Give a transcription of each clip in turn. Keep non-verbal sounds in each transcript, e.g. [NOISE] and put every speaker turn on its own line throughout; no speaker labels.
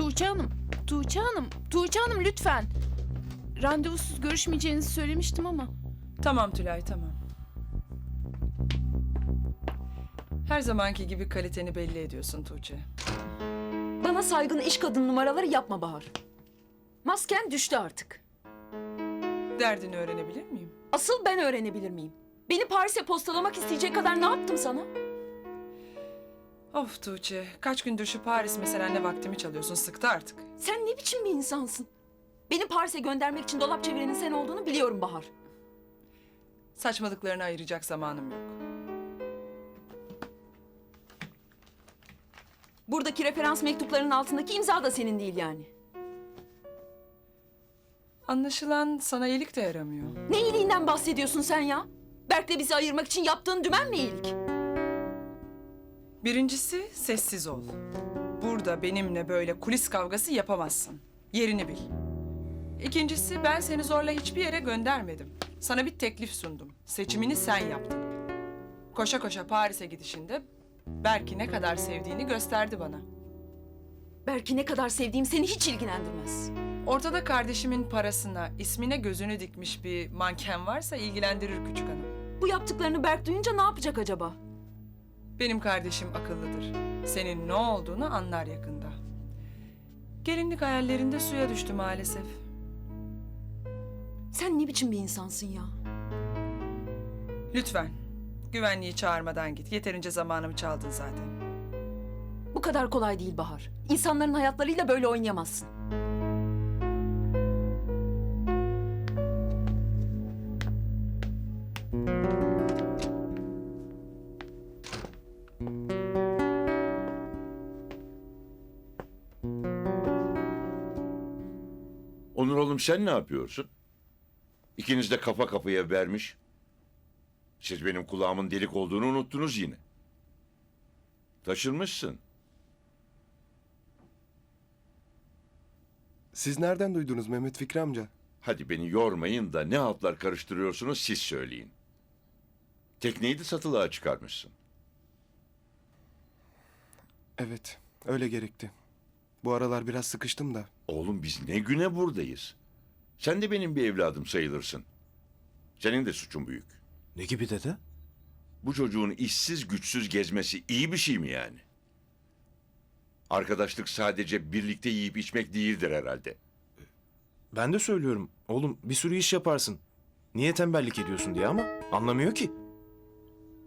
Tuğçe Hanım, Tuğçe Hanım, Tuğçe Hanım lütfen. Randevusuz görüşmeyeceğinizi söylemiştim ama.
Tamam Tülay tamam. Her zamanki gibi kaliteni belli ediyorsun Tuğçe.
Bana saygın iş kadın numaraları yapma Bahar. Masken düştü artık.
Derdini öğrenebilir miyim?
Asıl ben öğrenebilir miyim? Beni Paris'e postalamak isteyecek kadar ne yaptım sana?
Of Tuğçe, kaç gündür şu Paris meselenle vaktimi çalıyorsun. Sıktı artık.
Sen ne biçim bir insansın? Beni Paris'e göndermek için dolap çevirenin sen olduğunu biliyorum Bahar.
Saçmalıklarını ayıracak zamanım yok.
Buradaki referans mektuplarının altındaki imza da senin değil yani.
Anlaşılan sana iyilik de yaramıyor.
Ne iyiliğinden bahsediyorsun sen ya? Berk'le bizi ayırmak için yaptığın dümen mi iyilik?
Birincisi sessiz ol. Burada benimle böyle kulis kavgası yapamazsın. Yerini bil. İkincisi ben seni zorla hiçbir yere göndermedim. Sana bir teklif sundum. Seçimini sen yaptın. Koşa koşa Paris'e gidişinde Berk'i ne kadar sevdiğini gösterdi bana.
Berk'i ne kadar sevdiğim seni hiç ilgilendirmez.
Ortada kardeşimin parasına, ismine gözünü dikmiş bir manken varsa ilgilendirir küçük hanım.
Bu yaptıklarını Berk duyunca ne yapacak acaba?
Benim kardeşim akıllıdır. Senin ne olduğunu anlar yakında. Gelinlik hayallerinde suya düştü maalesef.
Sen ne biçim bir insansın ya?
Lütfen. Güvenliği çağırmadan git. Yeterince zamanımı çaldın zaten.
Bu kadar kolay değil Bahar. İnsanların hayatlarıyla böyle oynayamazsın.
Onur oğlum sen ne yapıyorsun? İkiniz de kafa kafaya vermiş. Siz benim kulağımın delik olduğunu unuttunuz yine. Taşınmışsın.
Siz nereden duydunuz Mehmet Fikri amca?
Hadi beni yormayın da ne haltlar karıştırıyorsunuz siz söyleyin. Tekneyi de satılığa çıkarmışsın.
Evet, öyle gerekti. Bu aralar biraz sıkıştım da.
Oğlum biz ne güne buradayız. Sen de benim bir evladım sayılırsın. Senin de suçun büyük.
Ne gibi dede?
Bu çocuğun işsiz güçsüz gezmesi iyi bir şey mi yani? Arkadaşlık sadece birlikte yiyip içmek değildir herhalde.
Ben de söylüyorum. Oğlum bir sürü iş yaparsın. Niye tembellik ediyorsun diye ama anlamıyor ki.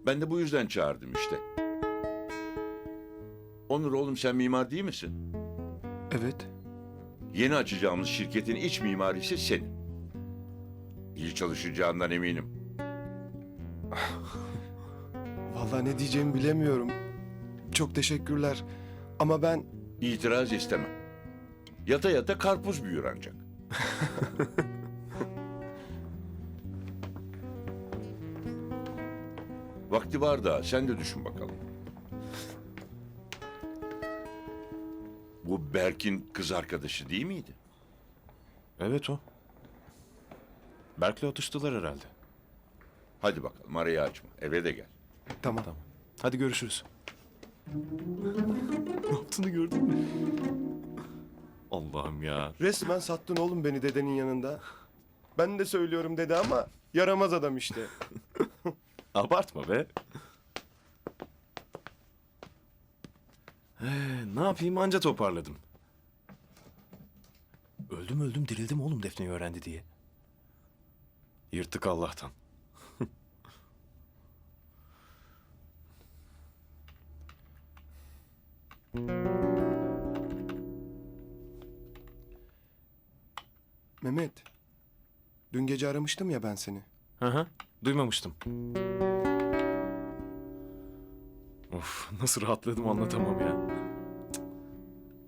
Ben de bu yüzden çağırdım işte. Onur oğlum sen mimar değil misin?
Evet,
Yeni açacağımız şirketin iç mimarisi senin. İyi çalışacağından eminim. [LAUGHS]
vallahi ne diyeceğimi bilemiyorum. Çok teşekkürler. Ama ben
İtiraz istemem. Yata yata karpuz büyür ancak. [LAUGHS] Vakti var da sen de düşün bakalım. Bu Berk'in kız arkadaşı değil miydi?
Evet o. Berk'le atıştılar herhalde.
Hadi bakalım arayı açma. Eve de gel.
tamam.
Tamam. Hadi görüşürüz. [LAUGHS] ne yaptığını gördün mü? Allah'ım ya.
Resmen sattın oğlum beni dedenin yanında. Ben de söylüyorum dede ama yaramaz adam işte. [LAUGHS]
Abartma be. Ee, ne yapayım anca toparladım. Öldüm öldüm dirildim oğlum Defne'yi öğrendi diye. Yırttık Allah'tan. [LAUGHS]
Mehmet, dün gece aramıştım ya ben seni.
Hı hı. Duymamıştım. Of nasıl rahatladım anlatamam ya.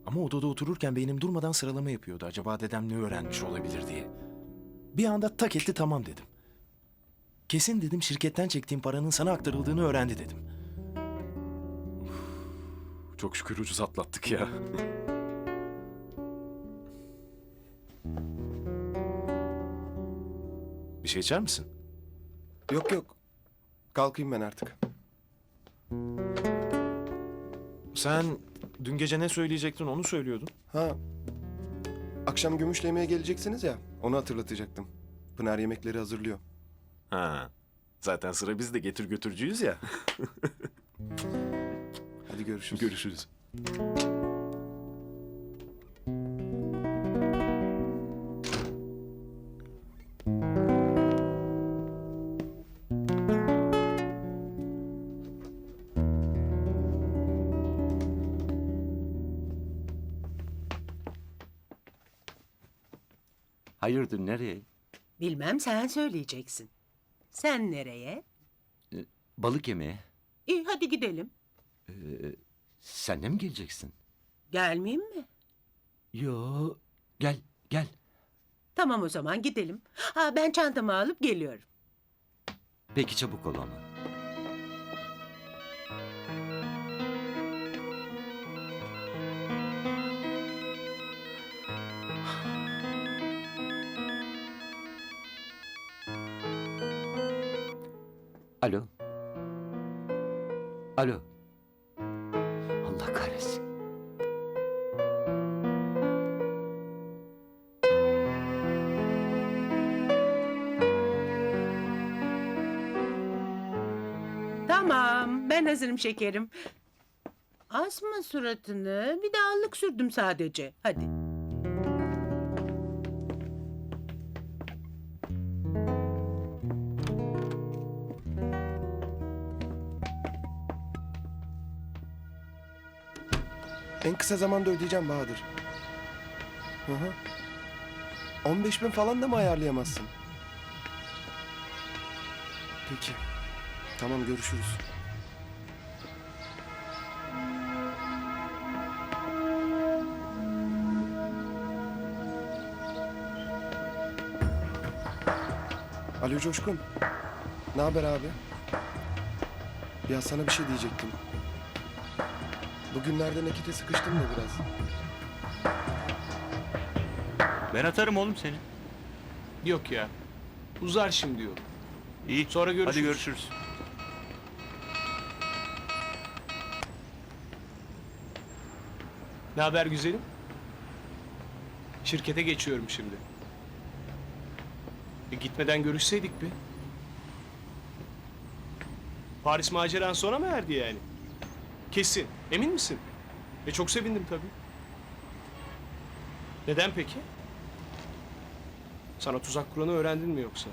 Ama odada otururken beynim durmadan sıralama yapıyordu. Acaba dedem ne öğrenmiş olabilir diye. Bir anda tak etti tamam dedim. Kesin dedim şirketten çektiğim paranın sana aktarıldığını öğrendi dedim. Uf, çok şükür ucuz atlattık ya. [LAUGHS] Bir şey içer misin?
Yok yok. Kalkayım ben artık.
Sen Dün gece ne söyleyecektin onu söylüyordun.
Ha. Akşam gümüşle yemeğe geleceksiniz ya. Onu hatırlatacaktım. Pınar yemekleri hazırlıyor.
Ha. Zaten sıra biz de getir götürücüyüz ya.
Hadi görüşürüz.
Görüşürüz.
Hayırdır nereye?
Bilmem sen söyleyeceksin. Sen nereye?
Balık yemeye.
İyi hadi gidelim.
Sen de mi geleceksin?
Gelmeyeyim mi?
Yo, gel gel.
Tamam o zaman gidelim. Ha, ben çantamı alıp geliyorum.
Peki çabuk ol ama. Alo. Alo. Allah kahretsin.
Tamam ben hazırım şekerim. Asma suratını bir de allık sürdüm sadece. Hadi.
En kısa zamanda ödeyeceğim Bahadır. Hı hı. 15 bin falan da mı ayarlayamazsın? Peki. Tamam görüşürüz. Alo Coşkun. Ne haber abi? Ya sana bir şey diyecektim. Bugünlerde nakite sıkıştım da biraz.
Ben atarım oğlum seni.
Yok ya. Uzar şimdi yok.
İyi.
Sonra görüşürüz.
Hadi görüşürüz.
Ne haber güzelim? Şirkete geçiyorum şimdi. E gitmeden görüşseydik bir. Paris maceran sona mı erdi yani? Kesin. Emin misin? E çok sevindim tabii. Neden peki? Sana tuzak kuranı öğrendin mi yoksa?